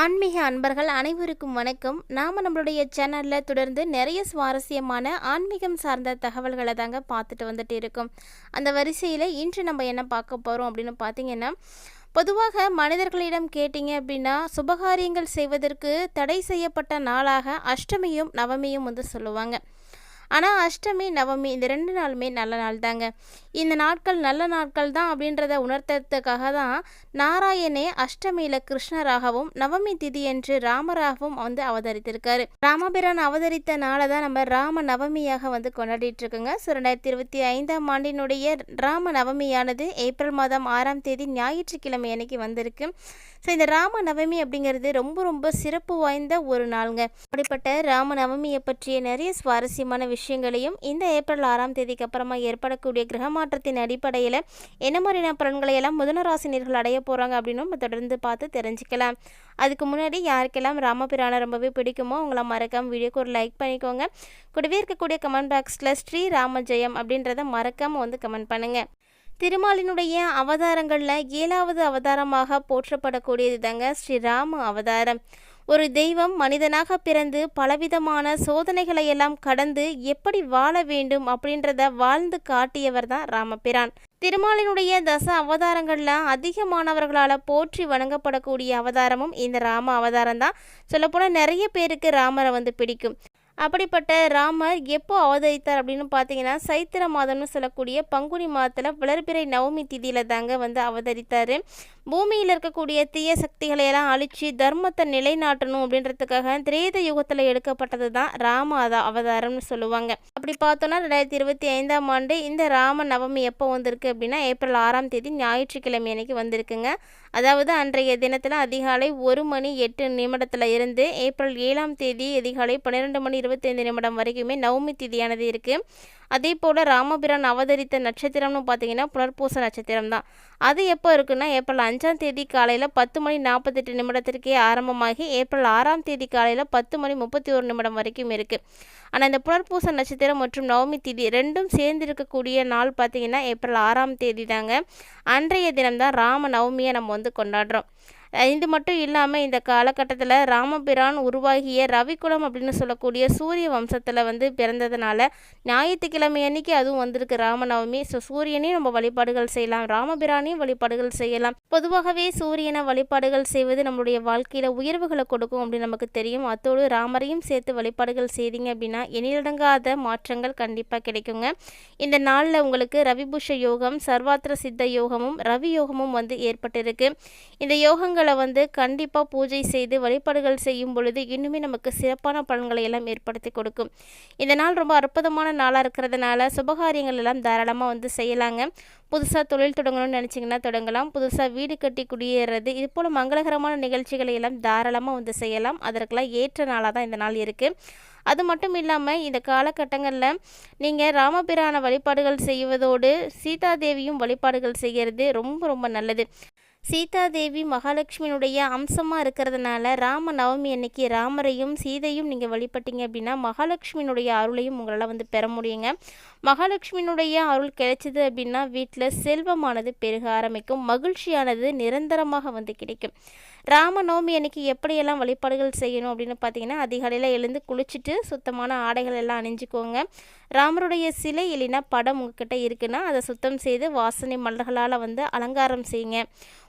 ஆன்மீக அன்பர்கள் அனைவருக்கும் வணக்கம். நாம் நம்மளுடைய சேனலில் தொடர்ந்து நிறைய சுவாரஸ்யமான ஆன்மீகம் சார்ந்த தகவல்களை தாங்க பார்த்துட்டு வந்துட்டு இருக்கோம். அந்த வரிசையில் இன்று நம்ம என்ன பார்க்க போகிறோம் அப்படின்னு பார்த்தீங்கன்னா பொதுவாக மனிதர்களிடம் கேட்டிங்க அப்படின்னா சுபகாரியங்கள் செய்வதற்கு தடை செய்யப்பட்ட நாளாக அஷ்டமியும் நவமியும் வந்து சொல்லுவாங்க. ஆனால் அஷ்டமி நவமி இந்த ரெண்டு நாளுமே நல்ல நாள் தாங்க. இந்த நாட்கள் நல்ல நாட்கள் தான் அப்படின்றத உணர்த்ததுக்காக தான் நாராயணே அஷ்டமியில் கிருஷ்ணராகவும் நவமி திதி என்று ராமராகவும் வந்து அவதரித்திருக்காரு. ராமபிரான் அவதரித்த நாளை தான் நம்ம ராம நவமியாக வந்து கொண்டாடிட்டு இருக்கோங்க ஸோ ரெண்டாயிரத்தி இருபத்தி ஐந்தாம் ஆண்டினுடைய ராம நவமியானது ஏப்ரல் மாதம் ஆறாம் தேதி ஞாயிற்றுக்கிழமை அன்னைக்கு வந்திருக்கு. ஸோ இந்த ராம நவமி அப்படிங்கிறது ரொம்ப ரொம்ப சிறப்பு வாய்ந்த ஒரு நாளுங்க. அப்படிப்பட்ட ராம நவமியை பற்றிய நிறைய சுவாரஸ்யமான விஷயம் விஷயங்களையும் இந்த ஏப்ரல் ஆறாம் தேதிக்கு அப்புறமா ஏற்படக்கூடிய கிரக மாற்றத்தின் அடிப்படையில் என்ன மாதிரியான பலன்களை எல்லாம் புதனராசினியர்கள் அடைய போகிறாங்க அப்படின்னு நம்ம தொடர்ந்து பார்த்து தெரிஞ்சுக்கலாம். அதுக்கு முன்னாடி யாருக்கெல்லாம் ராமபிரானை ரொம்பவே பிடிக்குமோ உங்களை மறக்காமல் வீடியோக்கு ஒரு லைக் பண்ணிக்கோங்க. கூடவே இருக்கக்கூடிய கமெண்ட் பாக்ஸில் ஸ்ரீ ராமஜெயம் அப்படின்றத மறக்காமல் வந்து கமெண்ட் பண்ணுங்கள் திருமாலினுடைய அவதாரங்களில் ஏழாவது அவதாரமாக போற்றப்படக்கூடியது தாங்க ஸ்ரீராம அவதாரம். ஒரு தெய்வம் மனிதனாக பிறந்து பலவிதமான சோதனைகளை எல்லாம் கடந்து எப்படி வாழ வேண்டும் அப்படின்றத வாழ்ந்து காட்டியவர் தான் ராமபிரான். திருமாலினுடைய தச அவதாரங்களில் அதிகமானவர்களால் போற்றி வணங்கப்படக்கூடிய அவதாரமும் இந்த ராம அவதாரம் தான். சொல்லப்போனால் நிறைய பேருக்கு ராமரை வந்து பிடிக்கும். அப்படிப்பட்ட ராமர் எப்போ அவதரித்தார் அப்படின்னு பார்த்தீங்கன்னா சைத்திர மாதம்னு சொல்லக்கூடிய பங்குனி மாதத்தில் வளர்பிறை நவமி திதியில் தாங்க வந்து அவதரித்தார். பூமியில் இருக்கக்கூடிய தீய சக்திகளை எல்லாம் அழித்து தர்மத்தை நிலைநாட்டணும் அப்படின்றதுக்காக திரேத யுகத்தில் எடுக்கப்பட்டது தான் ராம அவதாரம்னு சொல்லுவாங்க. அப்படி பார்த்தோன்னா ரெண்டாயிரத்தி இருபத்தி ஐந்தாம் ஆண்டு இந்த ராம நவமி எப்போ வந்திருக்கு அப்படின்னா ஏப்ரல் ஆறாம் தேதி ஞாயிற்றுக்கிழமை அன்னைக்கு வந்திருக்குங்க. அதாவது அன்றைய தினத்தில் அதிகாலை ஒரு மணி எட்டு நிமிடத்தில் இருந்து ஏப்ரல் ஏழாம் தேதி அதிகாலை பன்னிரெண்டு மணி இருபத்தைந்து நிமிடம் வரைக்குமே நவமி தேதியானது இருக்குது அதே போல் ராமபிரான் அவதரித்த நட்சத்திரம்னு பார்த்தீங்கன்னா புனர்பூச நட்சத்திரம் தான். அது எப்போ இருக்குன்னா ஏப்ரல் அஞ்சாம் தேதி காலையில் பத்து மணி நாற்பத்தெட்டு நிமிடத்திற்கே ஆரம்பமாகி ஏப்ரல் ஆறாம் தேதி காலையில் பத்து மணி முப்பத்தி ஒரு நிமிடம் வரைக்கும் இருக்குது ஆனால் இந்த புனர்பூச நட்சத்திரம் மற்றும் நவமி தேதி ரெண்டும் சேர்ந்து இருக்கக்கூடிய நாள் பார்த்தீங்கன்னா ஏப்ரல் ஆறாம் தேதி தாங்க அன்றைய தினம்தான் ராம நவமியை நம்ம வந்து கொண்டாடுறோம். இது மட்டும் இல்லாமல் இந்த காலகட்டத்தில் ராமபிரான் உருவாகிய ரவிக்குளம் அப்படின்னு சொல்லக்கூடிய சூரிய வம்சத்தில் வந்து பிறந்ததுனால ஞாயிற்றுக்கிழமை அன்னைக்கு அதுவும் வந்திருக்கு ராமநவமி. ஸோ சூரியனையும் நம்ம வழிபாடுகள் செய்யலாம் ராமபிரானையும் வழிபாடுகள் செய்யலாம். பொதுவாகவே சூரியனை வழிபாடுகள் செய்வது நம்மளுடைய வாழ்க்கையில் உயர்வுகளை கொடுக்கும் அப்படின்னு நமக்கு தெரியும். அத்தோடு ராமரையும் சேர்த்து வழிபாடுகள் செய்தீங்க அப்படின்னா எண்ணிலடங்காத மாற்றங்கள் கண்டிப்பாக கிடைக்குங்க. இந்த நாளில் உங்களுக்கு ரவிபுஷ யோகம் சர்வாத்திர சித்த யோகமும் ரவி யோகமும் வந்து ஏற்பட்டிருக்கு. இந்த யோகங்கள் வந்து கண்டிப்பாக பூஜை செய்து வழிபாடுகள் செய்யும் பொழுது இன்னுமே நமக்கு சிறப்பான பலன்களை எல்லாம் ஏற்படுத்தி கொடுக்கும். இந்த நாள் ரொம்ப அற்புதமான நாளாக இருக்கிறதுனால சுபகாரியங்கள் எல்லாம் தாராளமாக வந்து செய்யலாங்க. புதுசாக தொழில் தொடங்கணும்னு நினச்சிங்கன்னா தொடங்கலாம். புதுசாக வீடு கட்டி குடியேறது இது போல் மங்களகரமான நிகழ்ச்சிகளை எல்லாம் தாராளமாக வந்து செய்யலாம். அதற்கெல்லாம் ஏற்ற நாளாக தான் இந்த நாள் இருக்குது அது மட்டும் இல்லாமல் இந்த காலகட்டங்களில் நீங்கள் ராமபிரான வழிபாடுகள் செய்வதோடு சீதாதேவியும் வழிபாடுகள் செய்கிறது ரொம்ப ரொம்ப நல்லது. சீதாதேவி மகாலட்சுமியினுடைய அம்சமாக இருக்கிறதுனால ராம நவமி அன்னைக்கு ராமரையும் சீதையும் நீங்கள் வழிபட்டீங்க அப்படின்னா மகாலட்சுமியினுடைய அருளையும் உங்களால் வந்து பெற முடியுங்க. மகாலட்சுமியினுடைய அருள் கிடைச்சிது அப்படின்னா வீட்டில் செல்வமானது பெருக ஆரம்பிக்கும். மகிழ்ச்சியானது நிரந்தரமாக வந்து கிடைக்கும். ராம நவமி அன்னைக்கு எப்படியெல்லாம் வழிபாடுகள் செய்யணும் அப்படின்னு பார்த்தீங்கன்னா அதிகாலையில் எழுந்து குளிச்சுட்டு சுத்தமான ஆடைகள் எல்லாம் அணிஞ்சுக்கோங்க. ராமருடைய சிலை இல்லைன்னா படம் உங்ககிட்ட இருக்குன்னா அதை சுத்தம் செய்து வாசனை மலர்களால் வந்து அலங்காரம் செய்யுங்க.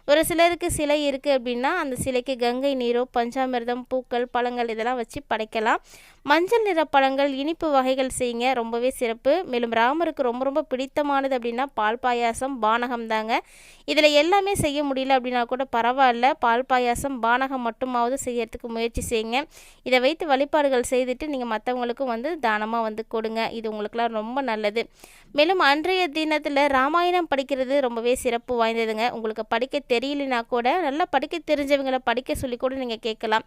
ஒரு சிலருக்கு சிலை இருக்குது அப்படின்னா அந்த சிலைக்கு கங்கை நீரோ பஞ்சாமிர்தம் பூக்கள் பழங்கள் இதெல்லாம் வச்சு படைக்கலாம். மஞ்சள் நிற பழங்கள் இனிப்பு வகைகள் செய்யுங்க. ரொம்பவே சிறப்பு. மேலும் ராமருக்கு ரொம்ப ரொம்ப பிடித்தமானது அப்படின்னா பால் பாயாசம் பானகம் தாங்க. இதில் எல்லாமே செய்ய முடியல அப்படின்னா கூட பரவாயில்ல. பால் பாயாசம் பானகம் மட்டுமாவது செய்யறதுக்கு முயற்சி செய்யுங்க. இதை வைத்து வழிபாடுகள் செய்துட்டு நீங்கள் மற்றவங்களுக்கும் வந்து தானமாக வந்து கொடுங்க. இது உங்களுக்குலாம் ரொம்ப நல்லது. மேலும் அன்றைய தினத்தில் ராமாயணம் படிக்கிறது ரொம்பவே சிறப்பு வாய்ந்ததுங்க. உங்களுக்கு படிக்க தெரியலனா கூட நல்லா படிக்க தெரிஞ்சவங்களை படிக்க சொல்லி கூட நீங்கள் கேட்கலாம்.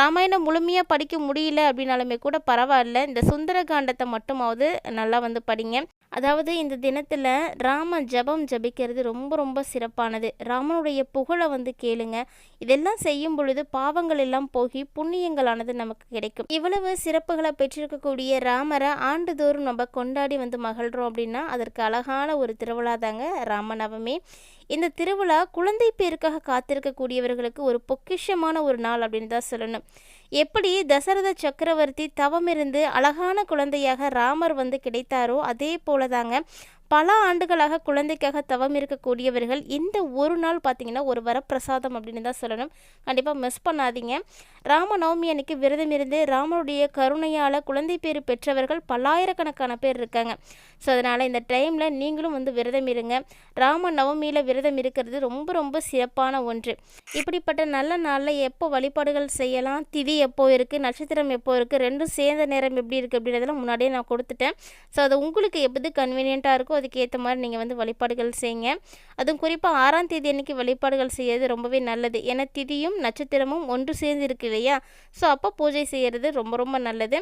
ராமாயணம் முழுமையாக படிக்க முடியல அப்படின்னாலுமே கூட பரவாயில்ல. இந்த சுந்தர காண்டத்தை மட்டுமாவது நல்லா வந்து படிங்க. அதாவது இந்த தினத்தில் ராம ஜபம் ஜபிக்கிறது ரொம்ப ரொம்ப சிறப்பானது. ராமனுடைய புகழை வந்து கேளுங்க. இதெல்லாம் செய்யும் பொழுது பாவங்கள் எல்லாம் போகி புண்ணியங்களானது நமக்கு கிடைக்கும். இவ்வளவு சிறப்புகளை பெற்றிருக்கக்கூடிய ராமரை ஆண்டுதோறும் நம்ம கொண்டாடி வந்து மகிழ்கிறோம் அப்படின்னா அதற்கு அழகான ஒரு திருவிழா தாங்க ராமநவமி இந்த திருவிழா குழந்தை பேருக்காக காத்திருக்கக்கூடியவர்களுக்கு ஒரு பொக்கிஷமான ஒரு நாள் அப்படின்னு தான் சொல்லணும். எப்படி தசரத சக்கரவர்த்தி தவமிருந்து அழகான குழந்தையாக ராமர் வந்து கிடைத்தாரோ அதே போல தாங்க பல ஆண்டுகளாக குழந்தைக்காக தவம் இருக்கக்கூடியவர்கள் இந்த ஒரு நாள் பார்த்தீங்கன்னா ஒரு வரப்பிரசாதம் அப்படின்னு தான் சொல்லணும். கண்டிப்பாக மிஸ் பண்ணாதீங்க. ராம நவமி அன்னைக்கு விரதம் இருந்து ராமனுடைய கருணையால் குழந்தை பேர் பெற்றவர்கள் பல்லாயிரக்கணக்கான பேர் இருக்காங்க. ஸோ அதனால் இந்த டைமில் நீங்களும் வந்து விரதம் இருங்க. ராம நவமியில் விரதம் இருக்கிறது ரொம்ப ரொம்ப சிறப்பான ஒன்று. இப்படிப்பட்ட நல்ல நாளில் எப்போ வழிபாடுகள் செய்யலாம்? திதி எப்போ இருக்குது நட்சத்திரம் எப்போ இருக்குது ரெண்டும் சேர்ந்த நேரம் எப்படி இருக்குது அப்படின்றதெல்லாம் முன்னாடியே நான் கொடுத்துட்டேன். ஸோ அது உங்களுக்கு எப்படி கன்வீனியண்ட்டாக இருக்கோ அதுக்கு ஏற்ற மாதிரி நீங்கள் வந்து வழிபாடுகள் செய்யுங்க. அதுவும் குறிப்பாக ஆறாம் தேதி அன்றைக்கி வழிபாடுகள் செய்யறது ரொம்பவே நல்லது. ஏன்னா திதியும் நட்சத்திரமும் ஒன்று சேர்ந்து இருக்கு இல்லையா? ஸோ அப்போ பூஜை செய்கிறது ரொம்ப ரொம்ப நல்லது.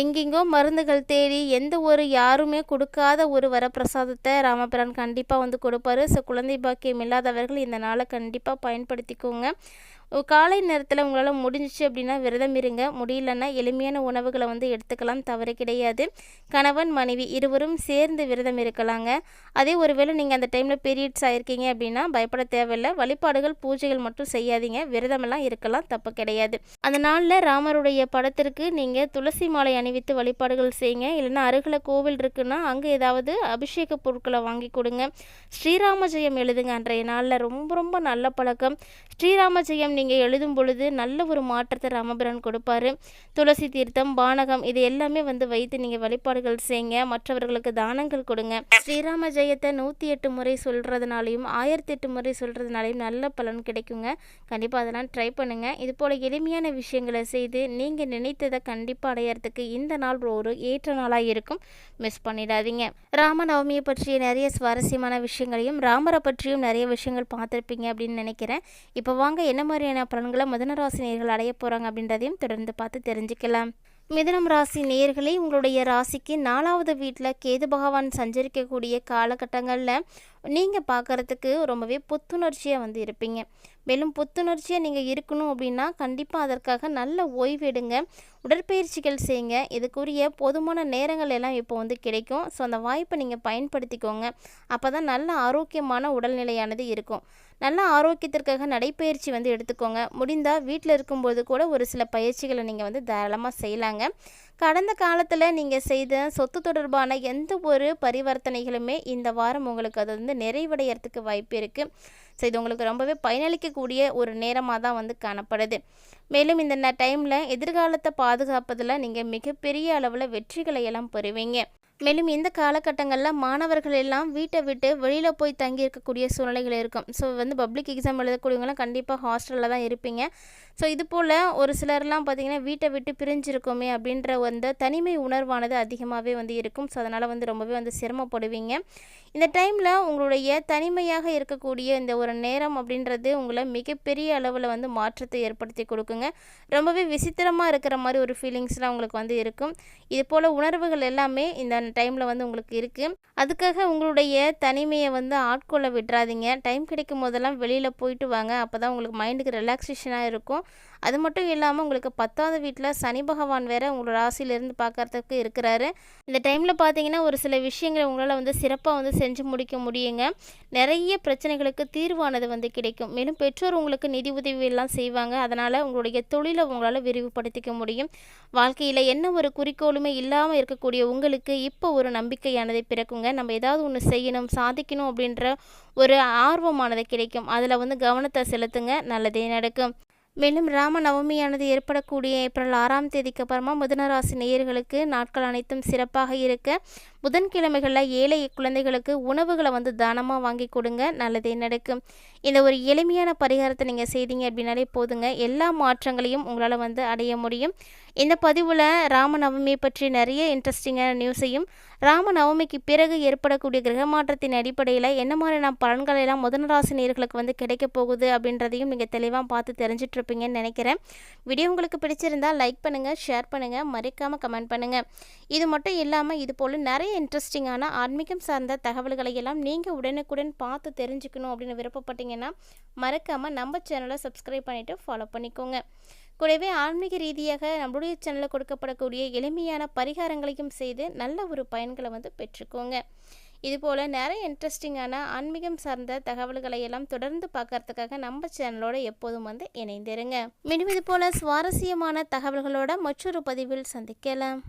எங்கெங்கோ மருந்துகள் தேடி எந்த ஒரு யாருமே கொடுக்காத ஒரு வரப்பிரசாதத்தை ராமபிரான் கண்டிப்பாக வந்து கொடுப்பாரு. ஸோ குழந்தை பாக்கியம் இல்லாதவர்கள் இந்த நாளை கண்டிப்பாக பயன்படுத்திக்கோங்க. காலை நேரத்தில் உங்களால் முடிஞ்சிச்சு அப்படின்னா விரதம் இருங்க. முடியலன்னா எளிமையான உணவுகளை வந்து எடுத்துக்கலாம். தவறு கிடையாது. கணவன் மனைவி இருவரும் சேர்ந்து விரதம் இருக்கலாங்க. அதே ஒருவேளை நீங்கள் அந்த டைமில் பீரியட்ஸ் ஆகிருக்கீங்க அப்படின்னா பயப்பட தேவையில்லை. வழிபாடுகள் பூஜைகள் மட்டும் செய்யாதீங்க. விரதமெல்லாம் இருக்கலாம். தப்பு கிடையாது. அந்த நாளில் ராமருடைய படத்திற்கு நீங்கள் துளசி மாலை அணிவித்து வழிபாடுகள் செய்யுங்க. இல்லைன்னா அருகில் கோவில் இருக்குன்னா அங்கே ஏதாவது அபிஷேக பொருட்களை வாங்கி கொடுங்க. ஸ்ரீராம ஜெயம் எழுதுங்க அன்றைய நாளில். ரொம்ப ரொம்ப நல்ல பழக்கம். ஸ்ரீராம ஜெயம் நீங்கள் எழுதும் பொழுது நல்ல ஒரு மாற்றத்தை ராமபிரான் கொடுப்பாரு. துளசி தீர்த்தம் பானகம் இது எல்லாமே வந்து வைத்து நீங்கள் வழிபாடுகள் செய்யுங்க மற்றவர்களுக்கு தானங்கள் கொடுங்க. ஸ்ரீராம ஜெயத்தை நூற்றி எட்டு முறை சொல்கிறதுனாலையும் ஆயிரத்தி எட்டு முறை சொல்கிறதுனாலையும் நல்ல பலன் கிடைக்குங்க. கண்டிப்பாக அதெல்லாம் ட்ரை பண்ணுங்கள் இது போல் எளிமையான விஷயங்களை செய்து நீங்கள் நினைத்ததை கண்டிப்பாக அடையிறதுக்கு இந்த நாள் ஒரு ஏற்ற நாளாக இருக்கும். மிஸ் பண்ணிடாதீங்க. ராமநவமியை பற்றிய நிறைய சுவாரஸ்யமான விஷயங்களையும் ராமரை பற்றியும் நிறைய விஷயங்கள் பார்த்துருப்பீங்க அப்படின்னு நினைக்கிறேன். இப்போ வாங்க என்ன மாதிரி மாதிரியான பலன்களை மிதன ராசி நேர்கள் அடைய போகிறாங்க அப்படின்றதையும் தொடர்ந்து பார்த்து தெரிஞ்சுக்கலாம். மிதனம் ராசி நேர்களே உங்களுடைய ராசிக்கு நாலாவது வீட்டில் கேது பகவான் சஞ்சரிக்கக்கூடிய காலகட்டங்களில் நீங்கள் பார்க்குறதுக்கு ரொம்பவே புத்துணர்ச்சியாக வந்து இருப்பீங்க. மேலும் புத்துணர்ச்சியாக நீங்கள் இருக்கணும் அப்படின்னா கண்டிப்பாக அதற்காக நல்ல ஓய்வெடுங்க உடற்பயிற்சிகள் செய்யுங்க. இதுக்குரிய போதுமான நேரங்கள் எல்லாம் இப்போ வந்து கிடைக்கும். ஸோ அந்த வாய்ப்பை நீங்கள் பயன்படுத்திக்கோங்க. அப்போ தான் நல்ல ஆரோக்கியமான உடல்நிலையானது இருக்கும். நல்ல ஆரோக்கியத்திற்காக நடைப்பயிற்சி வந்து எடுத்துக்கோங்க. முடிந்தால் வீட்டில் இருக்கும்போது கூட ஒரு சில பயிற்சிகளை நீங்கள் வந்து தாராளமாக செய்யலாங்க. கடந்த காலத்தில் நீங்கள் செய்த சொத்து தொடர்பான எந்த ஒரு பரிவர்த்தனைகளுமே இந்த வாரம் உங்களுக்கு அது வந்து நிறைவடையறதுக்கு வாய்ப்பு இருக்குது ஸோ இது உங்களுக்கு ரொம்பவே பயனளிக்கக்கூடிய ஒரு நேரமாக தான் வந்து காணப்படுது. மேலும் இந்த டைமில் எதிர்காலத்தை பாதுகாப்பதில் நீங்கள் மிகப்பெரிய அளவில் வெற்றிகளை எல்லாம் பெறுவீங்க. மேலும் இந்த காலகட்டங்களில் மாணவர்கள் எல்லாம் வீட்டை விட்டு வெளியில் போய் தங்கி இருக்கக்கூடிய சூழ்நிலைகள் இருக்கும். ஸோ வந்து பப்ளிக் எக்ஸாம் எழுதக்கூடியவங்களாம் கண்டிப்பாக ஹாஸ்டலில் தான் இருப்பீங்க. ஸோ இது போல் ஒரு சிலர்லாம் பார்த்திங்கன்னா வீட்டை விட்டு பிரிஞ்சிருக்கோமே அப்படின்ற அந்த தனிமை உணர்வானது அதிகமாகவே வந்து இருக்கும். ஸோ அதனால் வந்து ரொம்பவே வந்து சிரமப்படுவீங்க. இந்த டைமில் உங்களுடைய தனிமையாக இருக்கக்கூடிய இந்த ஒரு நேரம் அப்படின்றது உங்களை மிகப்பெரிய அளவில் வந்து மாற்றத்தை ஏற்படுத்தி கொடுக்குங்க. ரொம்பவே விசித்திரமாக இருக்கிற மாதிரி ஒரு ஃபீலிங்ஸ்லாம் உங்களுக்கு வந்து இருக்கும். இது போல் உணர்வுகள் எல்லாமே இந்த டைமில் வந்து உங்களுக்கு இருக்குது அதுக்காக உங்களுடைய தனிமையை வந்து ஆட்கொள்ள விட்டுறாதீங்க டைம் கிடைக்கும் போதெல்லாம் வெளியில் போயிட்டு வாங்க. அப்போ தான் உங்களுக்கு மைண்டுக்கு ரிலாக்ஸேஷனாக இருக்கும். அது மட்டும் இல்லாமல் உங்களுக்கு பத்தாவது வீட்டில் சனி பகவான் வேறு உங்களோட ராசியிலேருந்து பார்க்குறதுக்கு இருக்கிறாரு. இந்த டைமில் பார்த்தீங்கன்னா ஒரு சில விஷயங்களை உங்களால் வந்து சிறப்பாக வந்து செஞ்சு முடிக்க முடியுங்க. நிறைய பிரச்சனைகளுக்கு தீர்வானது வந்து கிடைக்கும். மேலும் பெற்றோர் உங்களுக்கு நிதி உதவி எல்லாம் செய்வாங்க. அதனால் உங்களுடைய தொழிலை உங்களால் விரிவுபடுத்திக்க முடியும். வாழ்க்கையில் என்ன ஒரு குறிக்கோளுமே இல்லாமல் இருக்கக்கூடிய உங்களுக்கு இப்போ ஒரு நம்பிக்கையானதை பிறக்குங்க. நம்ம ஏதாவது ஒன்று செய்யணும் சாதிக்கணும் அப்படின்ற ஒரு ஆர்வமானது கிடைக்கும். அதில் வந்து கவனத்தை செலுத்துங்க. நல்லதே நடக்கும். மேலும் ராம நவமியானது ஏற்படக்கூடிய ஏப்ரல் ஆறாம் தேதிக்கு அப்புறமா மிதுனராசி நேயர்களுக்கு நாட்கள் அனைத்தும் சிறப்பாக இருக்க. புதன்கிழமைகளில் ஏழை குழந்தைகளுக்கு உணவுகளை வந்து தானமாக வாங்கி கொடுங்க நல்லதே நடக்கும். இந்த ஒரு எளிமையான பரிகாரத்தை நீங்கள் செய்தீங்க அப்படின்னாலே போதுங்க. எல்லா மாற்றங்களையும் உங்களால் வந்து அடைய முடியும். இந்த பதிவில் ராமநவமி பற்றி நிறைய இன்ட்ரெஸ்டிங்கான நியூஸையும் ராமநவமிக்கு பிறகு ஏற்படக்கூடிய கிரக மாற்றத்தின் அடிப்படையில் என்ன மாதிரியான நான் எல்லாம் முதனராசி நேர்களுக்கு வந்து கிடைக்க போகுது அப்படின்றதையும் நீங்கள் தெளிவாக பார்த்து தெரிஞ்சிட்ருப்பீங்கன்னு நினைக்கிறேன். வீடியோ உங்களுக்கு பிடிச்சிருந்தால் லைக் பண்ணுங்கள் ஷேர் பண்ணுங்கள் மறைக்காமல் கமெண்ட் பண்ணுங்கள் இது மட்டும் இல்லாமல் இது போல் நிறைய இன்ட்ரெஸ்டிங்கான ஆன்மீகம் சார்ந்த தகவல்களை எல்லாம் நீங்கள் உடனுக்குடன் பார்த்து தெரிஞ்சுக்கணும் அப்படின்னு விருப்பப்பட்டீங்கன்னா மறக்காமல் நம்ம சேனலை சப்ஸ்கிரைப் பண்ணிவிட்டு ஃபாலோ பண்ணிக்கோங்க. கூடவே ஆன்மீக ரீதியாக நம்மளுடைய சேனலில் கொடுக்கப்படக்கூடிய எளிமையான பரிகாரங்களையும் செய்து நல்ல ஒரு பயன்களை வந்து பெற்றுக்கோங்க. இதுபோல் நிறைய இன்ட்ரெஸ்டிங்கான ஆன்மீகம் சார்ந்த தகவல்களை எல்லாம் தொடர்ந்து பார்க்கறதுக்காக நம்ம சேனலோட எப்போதும் வந்து இணைந்திருங்க. மீண்டும் இது போல சுவாரஸ்யமான தகவல்களோட மற்றொரு பதிவில் சந்திக்கலாம்.